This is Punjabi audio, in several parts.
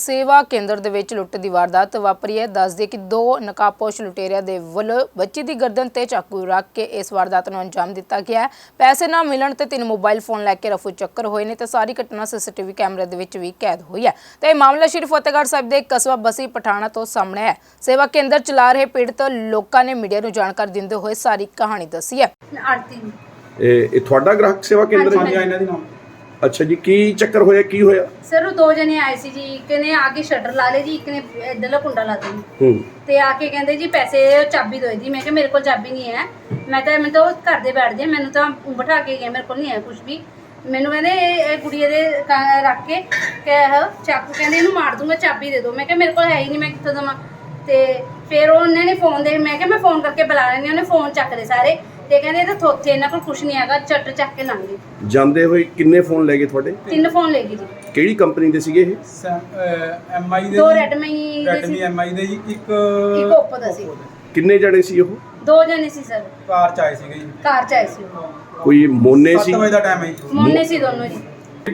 ਸੇਵਾ ਕੇਂਦਰ ਦੇ ਵਿੱਚ ਲੁੱਟ ਦੀ ਵਾਰਦਾਤ ਵਾਪਰੀ ਹੈ। ਦੱਸਦੇ ਕਿ ਦੋ ਨਕਾਬਪੋਸ਼ ਲੁਟੇਰਿਆਂ ਦੇ ਵੱਲੋਂ ਬੱਚੀ ਦੀ ਗਰਦਨ ਤੇ ਚਾਕੂ ਰੱਖ ਕੇ ਇਸ ਵਾਰਦਾਤ ਨੂੰ ਅੰਜਾਮ ਦਿੱਤਾ ਗਿਆ ਹੈ। ਪੈਸੇ ਨਾ ਮਿਲਣ ਤੇ ਤਿੰਨ ਮੋਬਾਈਲ ਫੋਨ ਲੈ ਕੇ ਰਫੂ ਚੱਕਰ ਹੋਏ ਨੇ ਤੇ ਸਾਰੀ ਘਟਨਾ ਸੀਸੀਟੀਵੀ ਕੈਮਰੇ ਦੇ ਵਿੱਚ ਵੀ ਕੈਦ ਹੋਈ ਹੈ। ਤੇ ਇਹ ਮਾਮਲਾ ਸ਼੍ਰੀ ਫਤਿਹਗੜ੍ਹ ਸਾਹਿਬ ਦੇ ਕਸਬਾ ਬਸੀ ਪਠਾਣਾ ਤੋਂ ਸਾਹਮਣੇ ਹੈ। ਸੇਵਾ ਕੇਂਦਰ ਚਲਾ ਰਹੇ ਪੀੜਤ ਲੋਕਾਂ ਨੇ ਮੀਡੀਆ ਨੂੰ ਜਾਣਕਾਰੀ ਦਿੰਦੇ ਹੋਏ ਸਾਰੀ ਕਹਾਣੀ ਦੱਸੀ ਹੈ। ਆਰਤੀ। ਇਹ ਇਹ ਤੁਹਾਡਾ ਗ੍ਰਾਹਕ ਸੇਵਾ ਕੇਂਦਰ ਹੈ? ਹਾਂਜੀ, ਜੀ? ਇਹਨਾਂ ਦੀ ਨਾਮ। ਅੱਛਾ ਜੀ ਕੀ ਚੱਕਰ ਹੋਇਆ ਕੀ ਹੋਇਆ? ਸਰ ਉਹ ਦੋ ਜਣੇ ਆਏ ਸੀ ਜੀ ਇੱਕ ਨੇ ਆ ਕੇ ਸ਼ਟਰ ਲਾ ਲੇ ਜੀ ਇੱਕ ਨੇ ਇੱਧਰਲਾ ਕੁੰਡਾ ਲਾ ਦੇ ਹੂੰ। ਤੇ ਆ ਕੇ ਕਹਿੰਦੇ ਜੀ ਪੈਸੇ ਚਾਬੀ ਦਿਓ ਜੀ। ਮੈਂ ਕਿਹਾ ਮੇਰੇ ਕੋਲ ਚਾਬੀ ਨਹੀਂ ਹੈ। ਮੈਂ ਤਾਂ ਮੈਂ ਤਾਂ ਉਹ ਘਰ ਦੇ ਬੈਠਦੇ ਆ, ਮੈਨੂੰ ਤਾਂ ਬਿਠਾ ਕੇ ਗਏ ਮੇਰੇ ਕੋਲ ਨਹੀਂ ਹੈ ਕੁਝ ਵੀ। ਮੈਨੂੰ ਕਹਿੰਦੇ ਇਹ ਇਹ ਗੁੜੀਏ ਦੇ ਕ- ਰੱਖ ਕੇ ਕਿ ਇਹ ਚਾਕੂ ਕਹਿੰਦੇ ਇਹਨੂੰ ਮਾਰ ਦੂੰਗਾ ਚਾਬੀ ਦੇ ਦਿਓ ਮੈਂ ਕਿਹਾ ਮੇਰੇ ਕੋਲ ਹੈ ਹੀ ਨਹੀਂ ਮੈਂ ਕਿੱਥੋਂ ਦੇਵਾਂ? ਤੇ ਫਿਰ ਉਹਨਾਂ ਨੇ ਫੋਨ ਦੇ ਮੈਂ ਕਿਹਾ ਮੈਂ ਫੋਨ ਕਰਕੇ ਬੁਲਾ ਲੈਂਦੀ ਹਾਂ। ਉਹਨੇ ਫੋਨ ਚੱਕਦੇ ਸਾਰੇ। ਤੇ ਕਹਿੰਦੇ ਇਹ ਤਾਂ ਥੋਥੇ ਇਹਨਾਂ ਕੋਲ ਕੁਝ ਨਹੀਂ ਹੈਗਾ ਚੱਟ ਚੱਕ ਕੇ ਲੰਘ ਗਏ। ਜਾਂਦੇ ਹੋਏ ਕਿੰਨੇ ਫੋਨ ਲੈ ਗਏ ਤੁਹਾਡੇ? ਤਿੰਨ ਫੋਨ ਲੈ ਗਏ ਜੀ। ਕਿਹੜੀ ਕੰਪਨੀ ਦੇ ਸੀਗੇ ਇਹ? ਐਮ ਆਈ ਦੇ ਦੋ ਰੈਡਮੀ ਦੇ ਰੈਡਮੀ ਸੀ। ਐਮ ਆਈ ਦੇ ਜੀ ਇੱਕ ਇੱਕ Oppo ਦਾ ਸੀ। ਕਿੰਨੇ ਜਣੇ ਸੀ ਉਹ? ਦੋ ਜਣੇ ਸੀ ਸਰ। ਕਾਰ ਚ ਆਏ ਸੀਗੇ ਜੀ। ਕਾਰ ਚ ਆਏ ਸੀ ਉਹ। ਕੋਈ ਮੋਨੇ ਸੀ? 7 ਵਜੇ ਦਾ ਟਾਈਮ ਹੈ ਜੀ। ਮੋਨੇ ਸੀ ਦੋਨੋਂ ਜੀ।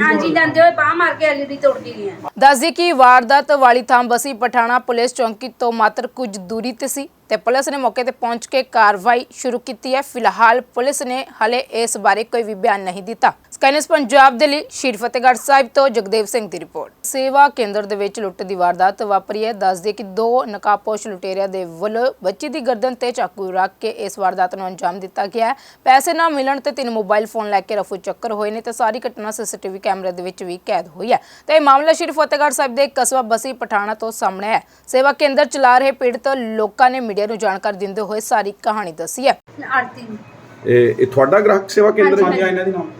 ਹਾਂਜੀ ਜਾਂਦੇ ਹੋਏ ਬਾਹ ਮਾਰ ਕੇ ਐਲਈਡੀ ਤੋੜ ਕੇ ਗਏ ਆ ਦੱਸਦੀ ਕਿ ਵਾਰਦਾਤ ਵਾਲੀ ਥਾਂ ਬਸੀ ਪਠਾਣਾ ਪੁਲਿਸ ਚੌਂਕੀ ਤੋਂ ਮਾਤਰ ਕੁਝ ਦੂਰੀ ਤੇ ਸੀ। ਤੇ ਪੁਲਿਸ ਨੇ ਮੌਕੇ ਤੇ ਪਹੁੰਚ ਕੇ ਕਾਰਵਾਈ ਸ਼ੁਰੂ ਕੀਤੀ ਹੈ। ਫਿਲਹਾਲ ਪੁਲਿਸ ਨੇ ਹਲੇ ਇਸ ਬਾਰੇ ਕੋਈ ਵੀ ਬਿਆਨ ਨਹੀਂ ਦਿੱਤਾ। ਸਕਾਈਨਸ ਪੰਜਾਬ ਦੇ ਲਈ ਸ਼੍ਰੀ ਫਤਿਹਗੜ੍ਹ ਸਾਹਿਬ ਤੋਂ ਜਗਦੇਵ ਸਿੰਘ ਦੀ ਰਿਪੋਰਟ। ਸੇਵਾ ਕੇਂਦਰ ਦੇ ਵਿੱਚ ਲੁੱਟ ਦੀ ਵਾਰਦਾਤ ਵਾਪਰੀ ਹੈ। ਦੱਸਦੇ ਕਿ ਦੋ ਨਕਾਬਪੋਸ਼ ਲੁਟੇਰਿਆਂ ਦੇ ਵੱਲੋਂ ਬੱਚੀ ਦੀ ਗਰਦਨ ਤੇ ਚਾਕੂ ਰੱਖ ਕੇ ਇਸ ਵਾਰਦਾਤ ਨੂੰ ਅੰਜਾਮ ਦਿੱਤਾ ਗਿਆ ਹੈ। ਪੈਸੇ ਨਾ ਮਿਲਣ ਤੇ ਤਿੰਨ ਮੋਬਾਈਲ ਫੋਨ ਲੈ ਕੇ ਰਫੂ ਚੱਕਰ ਹੋਏ ਨੇ ਤੇ ਸਾਰੀ ਘਟਨਾ ਸੀਸੀਟੀਵੀ ਕੈਮਰੇ ਦੇ ਵਿੱਚ ਵੀ ਕੈਦ ਹੋਈ ਹੈ। ਤੇ ਇਹ ਮਾਮਲਾ ਸ਼੍ਰੀ ਫਤਿਹਗੜ੍ਹ ਸਾਹਿਬ ਦੇ ਕਸਬਾ ਬਸੀ ਪਠਾਣਾ ਤੋਂ ਸਾਹਮਣੇ ਹੈ। ਸੇਵਾ ਕੇਂਦਰ ਚਲਾ ਰਹੇ ਪੀੜਤ ਲੋਕਾਂ ਨੇ ਮੀਡੀਆ ਨੂੰ ਜਾਣਕਾਰੀ ਦਿੰਦੇ ਹੋਏ ਸਾਰੀ ਕਹਾਣੀ ਦੱਸੀ ਹੈ। ਆਰਤੀ ਨੂੰ। ਇਹ ਇਹ ਤੁਹਾਡਾ ਗ੍ਰਾਹਕ ਸੇਵਾ ਕੇਂਦਰ ਹੈ ਜੀ? ਇਹਨਾਂ ਦੀ ਨਾਮ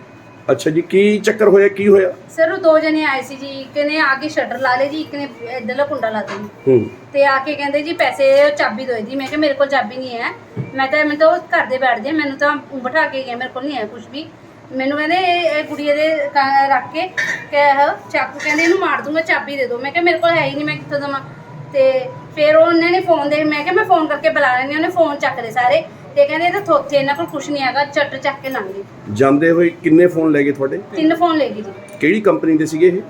ਅੱਛਾ ਜੀ ਕੀ ਚੱਕਰ ਹੋਇਆ ਕੀ ਹੋਇਆ? ਸਰ ਉਹ ਦੋ ਜਣੇ ਆਏ ਸੀ ਜੀ ਇੱਕ ਨੇ ਆ ਕੇ ਸ਼ਟਰ ਲਾ ਲੇ ਜੀ ਇੱਕ ਨੇ ਇੱਧਰਲਾ ਕੁੰਡਾ ਲਾ ਦੇ ਹੂੰ। ਤੇ ਆ ਕੇ ਕਹਿੰਦੇ ਜੀ ਪੈਸੇ ਚਾਬੀ ਦਿਓ ਜੀ। ਮੈਂ ਕਿਹਾ ਮੇਰੇ ਕੋਲ ਚਾਬੀ ਨਹੀਂ ਹੈ। ਮੈਂ ਤਾਂ ਮੈਂ ਤਾਂ ਉਹ ਘਰ ਦੇ ਬੈਠਦੇ ਆ, ਮੈਨੂੰ ਤਾਂ ਬਿਠਾ ਕੇ ਗਏ ਮੇਰੇ ਕੋਲ ਨਹੀਂ ਹੈ ਕੁਝ ਵੀ। ਮੈਨੂੰ ਕਹਿੰਦੇ ਇਹ ਇਹ ਗੁੜੀਏ ਦੇ ਕ- ਰੱਖ ਕੇ ਕਿ ਇਹ ਚਾਕੂ ਕਹਿੰਦੇ ਇਹਨੂੰ ਮਾਰ ਦੂੰਗਾ ਚਾਬੀ ਦੇ ਦਿਓ ਮੈਂ ਕਿਹਾ ਮੇਰੇ ਕੋਲ ਹੈ ਹੀ ਨਹੀਂ ਮੈਂ ਕਿੱਥੋਂ ਦੇਵਾਂ? ਤੇ ਫਿਰ ਉਹਨਾਂ ਨੇ ਫੋਨ ਦੇ ਮੈਂ ਕਿਹਾ ਮੈਂ ਫੋਨ ਕਰਕੇ ਬੁਲਾ ਲੈਂਦੀ। ਉਹਨੇ ਫੋਨ ਚੱਕਦੇ ਸਾਰੇ। ਤੇ ਕਹਿੰਦੇ ਇਹ ਤਾਂ ਥੋਥੇ ਇਹਨਾਂ ਕੋਲ ਕੁਝ ਨਹੀਂ ਹੈਗਾ ਚੱਟ ਚੱਕ ਕੇ ਲੰਘ ਗਏ। ਜਾਂਦੇ ਹੋਏ ਕਿੰਨੇ ਫੋਨ ਲੈ ਗਏ ਤੁਹਾਡੇ? ਤਿੰਨ ਫੋਨ ਲੈ ਗਏ ਜੀ। ਕਿਹੜੀ ਕੰਪਨੀ ਦੇ ਸੀਗੇ ਇਹ?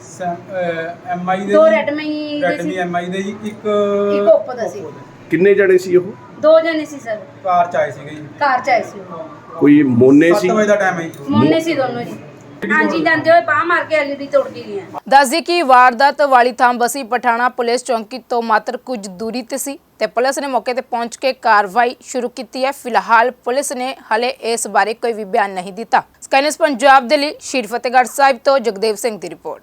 ਐਮ ਆਈ ਦੇ ਦੋ ਰੈਡਮੀ ਦੇ ਰੈਡਮੀ ਸੀ ਐਮ ਆਈ ਦੇ ਜੀ ਇੱਕ ਇੱਕ Oppo ਦਾ ਸੀ। ਕਿੰਨੇ ਜਣੇ ਸੀ ਉਹ? ਦੋ ਜਣੇ ਸੀ ਸਰ। ਕਾਰ ਚ ਆਏ ਸੀਗੇ ਜੀ। ਕਾਰ ਚ ਆਏ ਸੀ। ਉਹ ਕੋਈ ਮੋਨੇ ਸੀ? 7 ਵਜੇ ਦਾ ਟਾਈਮ ਹੈ ਜੀ। ਮੋਨੇ ਸੀ ਦੋਨੋਂ ਜੀ। ਹਾਂਜੀ ਜਾਂਦੇ ਹੋਏ ਬਾਹ ਮਾਰ ਕੇ ਐਲਈਡੀ ਤੋੜ ਕੇ ਗਏ ਆ ਦੱਸਦੀ ਕਿ ਵਾਰਦਾਤ ਵਾਲੀ ਥਾਂ ਬਸੀ ਪਠਾਣਾ ਪੁਲਿਸ ਚੌਂਕੀ ਤੋਂ ਮਾਤਰ ਕੁਝ ਦੂਰੀ ਤੇ ਸੀ ਤੇ ਪੁਲਿਸ ਨੇ ਮੌਕੇ ਤੇ ਪਹੁੰਚ ਕੇ ਕਾਰਵਾਈ ਸ਼ੁਰੂ ਕੀਤੀ ਹੈ। ਫਿਲਹਾਲ ਪੁਲਿਸ ਨੇ ਹਲੇ ਇਸ ਬਾਰੇ ਕੋਈ ਵੀ ਬਿਆਨ ਨਹੀਂ ਦਿੱਤਾ। ਸਕਾਈਨਸ ਪੰਜਾਬ ਦੇ ਲਈ ਸ਼੍ਰੀ ਫਤਿਹਗੜ੍ਹ ਸਾਹਿਬ ਤੋਂ ਜਗਦੇਵ ਸਿੰਘ ਦੀ ਰਿਪੋਰਟ।